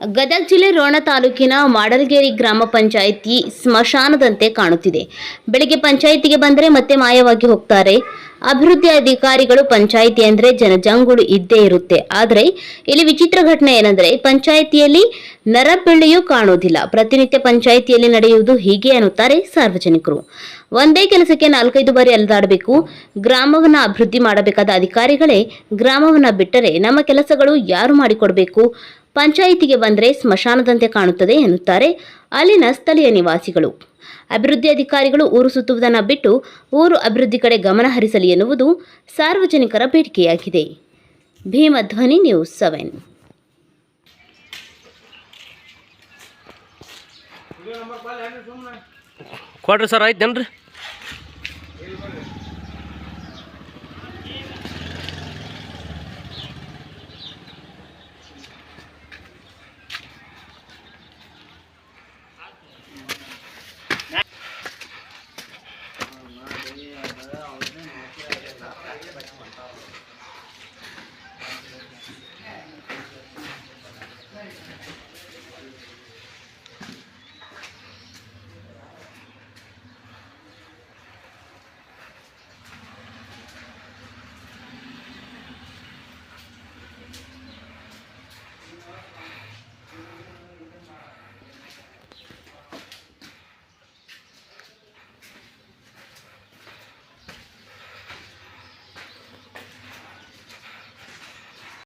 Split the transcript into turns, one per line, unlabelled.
ಗದಗ ಜಿಲ್ಲೆ ರೋಣ ತಾಲೂಕಿನ ಮಾಡಲ್ಗೇರಿ ಗ್ರಾಮ ಪಂಚಾಯಿತಿ ಸ್ಮಶಾನದಂತೆ ಕಾಣುತ್ತಿದೆ. ಬೆಳಿಗ್ಗೆ ಪಂಚಾಯಿತಿಗೆ ಬಂದರೆ ಮತ್ತೆ ಮಾಯವಾಗಿ ಹೋಗ್ತಾರೆ. ಅಭಿವೃದ್ಧಿ ಅಧಿಕಾರಿಗಳು ಪಂಚಾಯಿತಿ ಅಂದರೆ ಜನಜಂಗುಳು ಇದ್ದೇ ಇರುತ್ತೆ. ಆದರೆ ಇಲ್ಲಿ ವಿಚಿತ್ರ ಘಟನೆ ಏನಂದ್ರೆ ಪಂಚಾಯಿತಿಯಲ್ಲಿ ನರಪಿಳ್ಳೆಯೂ ಕಾಣುವುದಿಲ್ಲ. ಪ್ರತಿನಿತ್ಯ ಪಂಚಾಯಿತಿಯಲ್ಲಿ ನಡೆಯುವುದು ಹೀಗೆ ಅನ್ನುತ್ತಾರೆ ಸಾರ್ವಜನಿಕರು. ಒಂದೇ ಕೆಲಸಕ್ಕೆ ನಾಲ್ಕೈದು ಬಾರಿ ಅಲೆದಾಡಬೇಕು. ಗ್ರಾಮವನ್ನ ಅಭಿವೃದ್ಧಿ ಮಾಡಬೇಕಾದ ಅಧಿಕಾರಿಗಳೇ ಗ್ರಾಮವನ್ನ ಬಿಟ್ಟರೆ ನಮ್ಮ ಕೆಲಸಗಳು ಯಾರು ಮಾಡಿಕೊಡಬೇಕು? ಪಂಚಾಯಿತಿಗೆ ಬಂದರೆ ಸ್ಮಶಾನದಂತೆ ಕಾಣುತ್ತದೆ ಎನ್ನುತ್ತಾರೆ ಅಲ್ಲಿನ ಸ್ಥಳೀಯ ನಿವಾಸಿಗಳು. ಅಭಿವೃದ್ಧಿ ಅಧಿಕಾರಿಗಳು ಊರು ಸುತ್ತುವುದನ್ನು ಬಿಟ್ಟು ಊರು ಅಭಿವೃದ್ಧಿ ಕಡೆ ಗಮನ ಹರಿಸಲಿ ಎನ್ನುವುದು ಸಾರ್ವಜನಿಕರ ಬೇಡಿಕೆಯಾಗಿದೆ. Bheemadhwani news seven.
ಕೊಡ್ರಿ ಸರ್